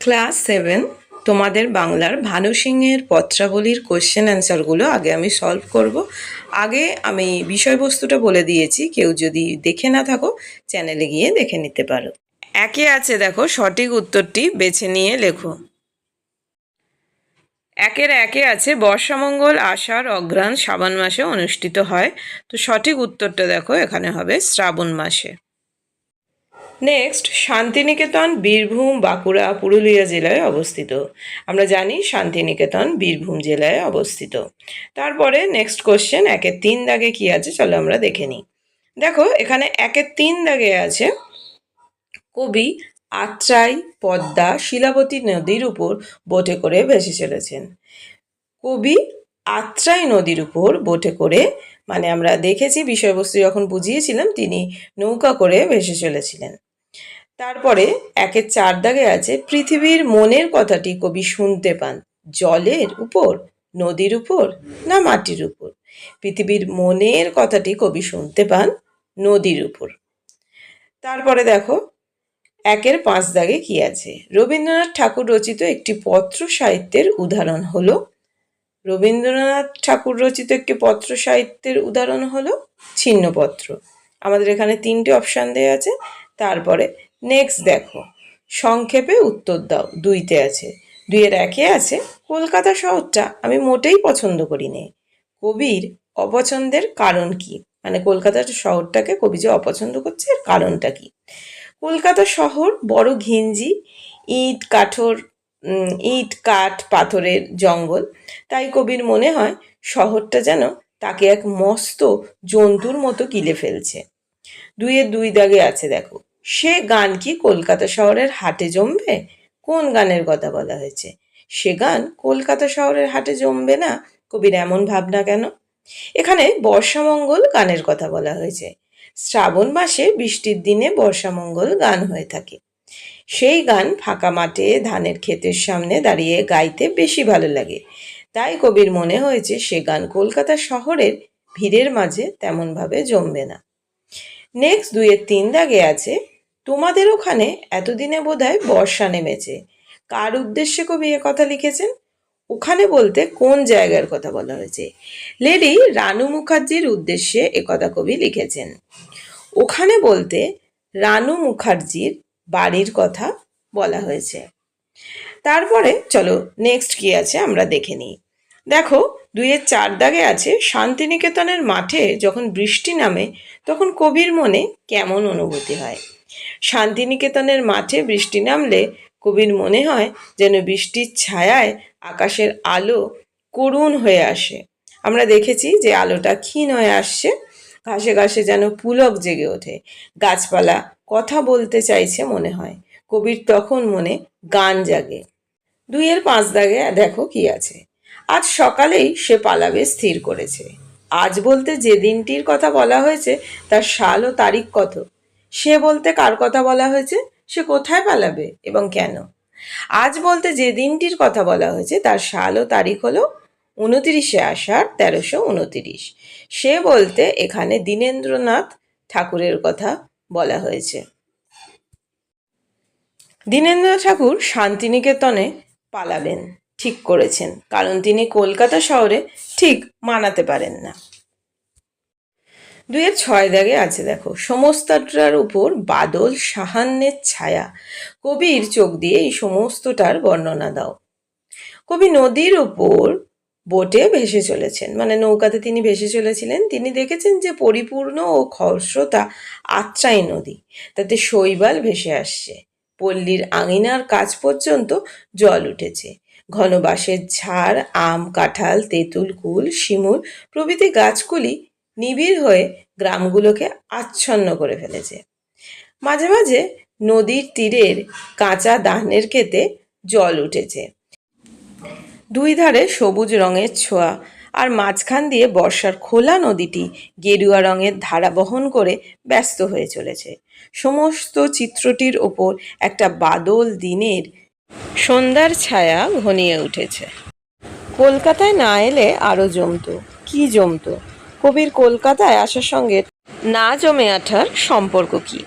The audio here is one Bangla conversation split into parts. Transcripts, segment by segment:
ক্লাস সেভেন, তোমাদের বাংলার ভানু সিংয়ের পত্রাবলীর কোশ্চেন অ্যান্সারগুলো আগে আমি সলভ করব। আগে আমি বিষয়বস্তুটা বলে দিয়েছি, কেউ যদি দেখে না থাকো চ্যানেলে গিয়ে দেখে নিতে পারো। একে আছে দেখো, সঠিক উত্তরটি বেছে নিয়ে লেখো। একের একে আছে, বর্ষামঙ্গল, আষাঢ়, অঘ্রাণ, শ্রাবণ মাসে অনুষ্ঠিত হয়। তো সঠিক উত্তরটা দেখো, এখানে হবে শ্রাবণ মাসে। নেক্সট শান্তিনিকেতন, বীরভূম, বাঁকুড়া, পুরুলিয়া জেলায় অবস্থিত। আমরা জানি শান্তিনিকেতন, বীরভূম জেলায় অবস্থিত। তারপরে নেক্সট কোশ্চেন একের তিন দাগে কি আছে? চলো আমরা দেখে নিই। দেখো, এখানে একের তিন দাগে আছে কবি আত্রাই পদ্মা শিলাবতী নদীর উপর বোটে করে ভেসে চলেছেন। কবি আত্রাই নদীর উপর বোটে করে মানে আমরা দেখেছি বিষয়বস্তু যখন বুঝিয়েছিলাম, তিনি নৌকা করে ভেসে চলেছিলেন। তারপরে একের চার দাগে আছে পৃথিবীর মনের কথাটি কবি শুনতে পান। জলের উপর, নদীর উপর না মাটির উপর? পৃথিবীর মনের কথাটি কবি শুনতে পান নদীর উপর। তারপরে দেখো, একের পাঁচ দাগে কি আছে? রবীন্দ্রনাথ ঠাকুর রচিত একটি পত্র সাহিত্যের উদাহরণ হলো। রবীন্দ্রনাথ ঠাকুর রচিত একটি পত্র সাহিত্যের উদাহরণ হলো ছিন্নপত্র। আমাদের এখানে তিনটে অপশান দেওয়া আছে। তারপরে নেক্সট দেখো, সংক্ষেপে উত্তর দাও, দুইতে আছে। দুইয়ের একে আছে, কলকাতা শহরটা আমি মোটেই পছন্দ করি নে কবির অপছন্দের কারণ কি? মানে কলকাতা শহরটাকে কবি যে অপছন্দ করছে, এর কারণটা কি? কলকাতা শহর বড় ঘিঞ্জি, ইট কাঠর ইট কাঠ পাথরের জঙ্গল। তাই কবির মনে হয় শহরটা যেন তাকে এক মস্ত জন্তুর মতো কিলে ফেলছে। দুইয়ের দুই দাগে আছে, দেখো। সে গান কি কলকাতা শহরের হাটে জমবে? কোন গানের কথা বলা হয়েছে? সে গান কলকাতা শহরের হাটে জমবে না? কবির এমন ভাবনা কেন? এখানে বর্ষামঙ্গল গানের কথা বলা হয়েছে। শ্রাবণ মাসে বৃষ্টির দিনে বর্ষামঙ্গল গান হয়ে থাকে। সেই গান ফাঁকা মাঠে ধানের ক্ষেতের সামনে দাঁড়িয়ে গাইতে বেশি ভালো লাগে। তাই কবির মনে হয়েছে সে গান কলকাতা শহরের ভিড়ের মাঝে তেমনভাবে জমবে না। নেক্সট দুইয়ের তিন দাগে আছে তোমাদের ওখানে এতদিনে বোধহয় বর্ষা নেমেছে। কার উদ্দেশ্যে কবি কথা লিখেছেন? ওখানে বলতে কোন জায়গার কথা বলা হয়েছে? লেডি রানু মুখার্জির উদ্দেশ্যে একথা কবি লিখেছেন। ওখানে বলতে রানু মুখার্জির বাড়ির কথা বলা হয়েছে। তারপরে চলো নেক্সট কি আছে আমরা দেখে নিই। দেখো, দুইয়ের চার দাগে আছে শান্তিনিকেতনের মাঠে যখন বৃষ্টি নামে, তখন কবির মনে কেমন অনুভূতি হয়। শান্তিনিকেতনের মাঠে বৃষ্টি নামলে কবির মনে হয় যেন বৃষ্টির ছায়ায় আকাশের আলো করুণ হয়ে আসে। আমরা দেখেছি যে আলোটা ক্ষীণ হয়ে আসছে, ঘাসে ঘাসে যেন পুলক জেগে ওঠে। গাছপালা কথা বলতে চাইছে মনে হয়। কবির তখন মনে গান জাগে। দুইয়ের পাঁচ দাগে দেখো কি আছে। আজ সকালেই সে পালাবে স্থির করেছে। আজ বলতে যে দিনটির কথা বলা হয়েছে, তার সাল ও তারিখ কত? সে বলতে কার কথা বলা হয়েছে? সে কোথায় পালাবে এবং কেন? আজ বলতে যে দিনটির কথা বলা হয়েছে, তার সাল ও তারিখ হলো উনতিরিশে আষাঢ়, তেরোশো উনতিরিশ। সে বলতে এখানে দীনেন্দ্রনাথ ঠাকুরের কথা বলা হয়েছে। দীনেন্দ্র ঠাকুর শান্তিনিকেতনে পালাবেন, ঠিক করেছেন। কারণ তিনি কলকাতা শহরে ঠিক মানাতে পারেন না। দুয়ের ছয় দাগে আছে, দেখো। সমস্তটার উপর বাদল সাহান্যের ছায়া। কবির চোখ দিয়ে এই সমস্তটার বর্ণনা দাও। কবি নদীর উপর বোটে ভেসে চলেছেন। মানে নৌকাতে তিনি ভেসে চলেছিলেন। তিনি দেখেছেন যে পরিপূর্ণ ও খরস্রোতা আত্রাই নদী। তাতে শৈবাল ভেসে আসছে। পল্লীর আঙিনার কাজ পর্যন্ত জল উঠেছে। ঘন বাঁশের ঝাড়, আম, কাঁঠাল, তেঁতুল, কুল, শিমুল প্রভৃতি গাছগুলি নিবিড় হয়ে গ্রামগুলোকে আচ্ছন্ন করে ফেলেছে। মাঝে মাঝে নদীর তীরের কাঁচা ধানের ক্ষেতে জল উঠেছে। দুই ধারে সবুজ রঙের ছোঁয়া আর মাঝখান দিয়ে বর্ষার খোলা নদীটি গেরুয়া রঙের ধারা বহন করে ব্যস্ত হয়ে চলেছে। সমস্ত চিত্রটির ওপর একটা বাদল দিনের সন্ধ্যার ছায়া ঘনিয়ে উঠেছে। কলকাতায় না এলে আরও জমতো। কি জমতো? কবির কলকাতায় আসার সঙ্গে না জমে ওঠার সম্পর্ক কি?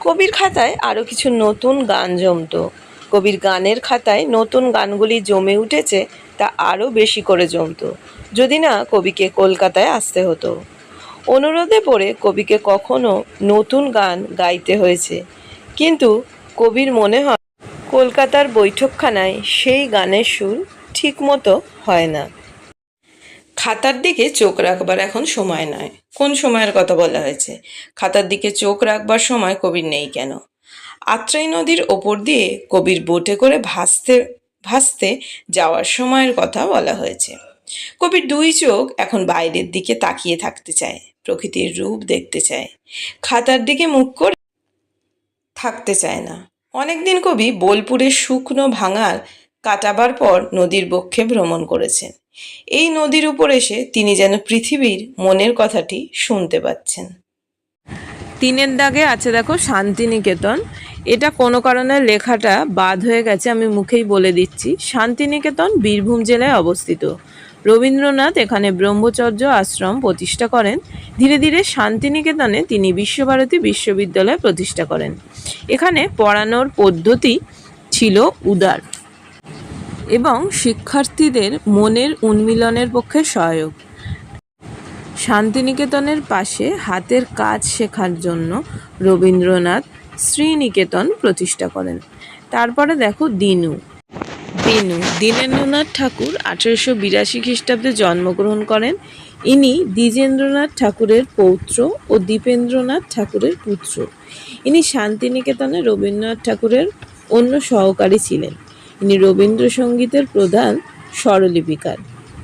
কবির খাতায় আরও কিছু নতুন গান জমতো। কবির গানের খাতায় নতুন গানগুলি জমে উঠেছে, তা আরও বেশি করে জমতো। যদি না, কবিকে কলকাতায় আসতে হতো। অনুরোধে পড়ে কবিকে কখনো নতুন গান গাইতে হয়েছে। কিন্তু কবির মনে হয়, কলকাতার বৈঠকখানায় সেই গানের সুর ঠিকমতো হয় না। খাতার দিকে চোখ রাখবার এখন সময় নয় কোন সময়ের কথা বলা হয়েছে? খাতার দিকে চোখ রাখবার সময় কবির নেই কেন? আত্রাই নদীর ওপর দিয়ে কবির বোটে করে ভাসতে ভাসতে যাওয়ার সময়ের কথা বলা হয়েছে। কবির দুই চোখ এখন বাইরের দিকে তাকিয়ে থাকতে চায়, প্রকৃতির রূপ দেখতে চায়। খাতার দিকে মুখ করে থাকতে চায় না। অনেকদিন কবি বোলপুরের শুকনো ভাঙার কাটাবার পর নদীর বক্ষে ভ্রমণ করেছেন। এই নদীর উপর এসে তিনি যেন পৃথিবীর মনের কথাটি শুনতে পাচ্ছেন। তিনের দাগে আছে দেখো শান্তিনিকেতন। এটা কোনো কারণে লেখাটা বাদ হয়ে গেছে, আমি মুখেই বলে দিচ্ছি। শান্তিনিকেতন বীরভূম জেলায় অবস্থিত। রবীন্দ্রনাথ এখানে ব্রহ্মচর্য আশ্রম প্রতিষ্ঠা করেন। ধীরে ধীরে শান্তিনিকেতনে তিনি বিশ্বভারতী বিশ্ববিদ্যালয় প্রতিষ্ঠা করেন। এখানে পড়ানোর পদ্ধতি ছিল উদার। এবং শিক্ষার্থীদের মনের উন্মিলনের পক্ষে সহায়ক। শান্তিনিকেতনের পাশে হাতের কাজ শেখার জন্য রবীন্দ্রনাথ শ্রীনিকেতন প্রতিষ্ঠা করেন। তারপরে দেখো দিনু। দিনু, দীনেন্দ্রনাথ ঠাকুর আঠেরোশো বিরাশি খ্রিস্টাব্দে জন্মগ্রহণ করেন। ইনি দ্বিজেন্দ্রনাথ ঠাকুরের পৌত্র ও দীপেন্দ্রনাথ ঠাকুরের পুত্র। ইনি শান্তিনিকেতনে রবীন্দ্রনাথ ঠাকুরের অন্য সহকারী ছিলেন। ইনি রবীন্দ্রসঙ্গীতের প্রধান স্বরলিপিকার।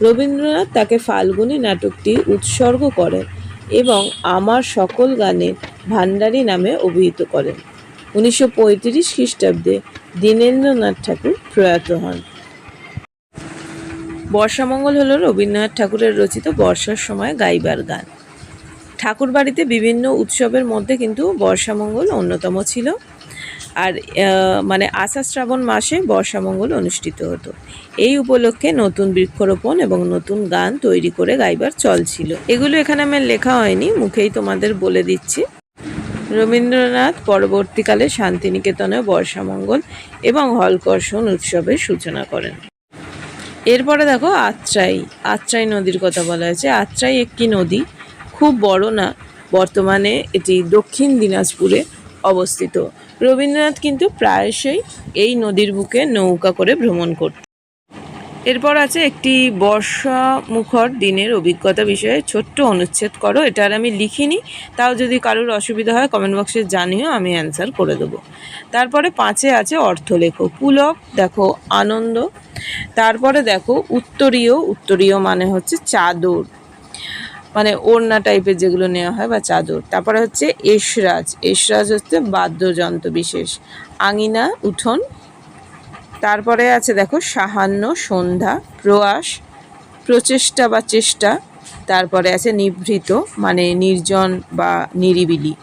রবীন্দ্রনাথ তাকে ফাল্গুনী নাটকটি উৎসর্গ করেন এবং আমার সকল গানের ভান্ডারী নামে অভিহিত করেন। উনিশশো পঁয়ত্রিশ খ্রিস্টাব্দে দীনেন্দ্রনাথ ঠাকুর প্রয়াত হন। বর্ষামঙ্গল হল রবীন্দ্রনাথ ঠাকুরের রচিত বর্ষার সময় গাইবার গান। ঠাকুর বাড়িতে বিভিন্ন উৎসবের মধ্যে কিন্তু বর্ষামঙ্গল অন্যতম ছিল। আর মানে আষাঢ় শ্রাবণ মাসে বর্ষামঙ্গল অনুষ্ঠিত হতো। এই উপলক্ষে নতুন বৃক্ষরোপণ এবং নতুন গান তৈরি করে গাইবার চল ছিল। এগুলো এখানে আমার লেখা হয়নি, মুখেই তোমাদের বলে দিচ্ছি। রবীন্দ্রনাথ পরবর্তীকালে শান্তিনিকেতনে বর্ষামঙ্গল এবং হলকর্ষণ উৎসবের সূচনা করেন। এরপরে দেখো আত্রাই। আত্রাই নদীর কথা বলা হয়েছে। আত্রাই একটি নদী, খুব বড় না। বর্তমানে এটি দক্ষিণ দিনাজপুরে অবস্থিত। রবীন্দ্রনাথ কিন্তু প্রায়শই এই নদীর বুকে নৌকা করে ভ্রমণ করত এরপর আছে একটি বর্ষা মুখর দিনের অভিজ্ঞতা বিষয়ে ছোট্ট অনুচ্ছেদ করো। এটা আর আমি লিখিনি, তাও যদি কারোর অসুবিধা হয় কমেন্ট বক্সে জানিও, আমি অ্যান্সার করে দেবো। তারপরে পাঁচে আছে অর্থলেখ। পুলক, দেখো, আনন্দ। তারপরে দেখো, উত্তরীয়। উত্তরীয় মানে হচ্ছে চাদর। ওড়না টাইপের যেগুলো নেওয়া হয় বা চাদর। তারপরে হচ্ছে এসরাজ। এসরাজ হচ্ছে বাদ্যযন্ত্র বিশেষ। আঙিনা, উঠোন। তারপরে আছে দেখো সাহান্য সন্ধ্যা, প্রয়াস, প্রচেষ্টা বা চেষ্টা। তারপরে আছে নিভৃত মানে নির্জন বা নিরিবিলি।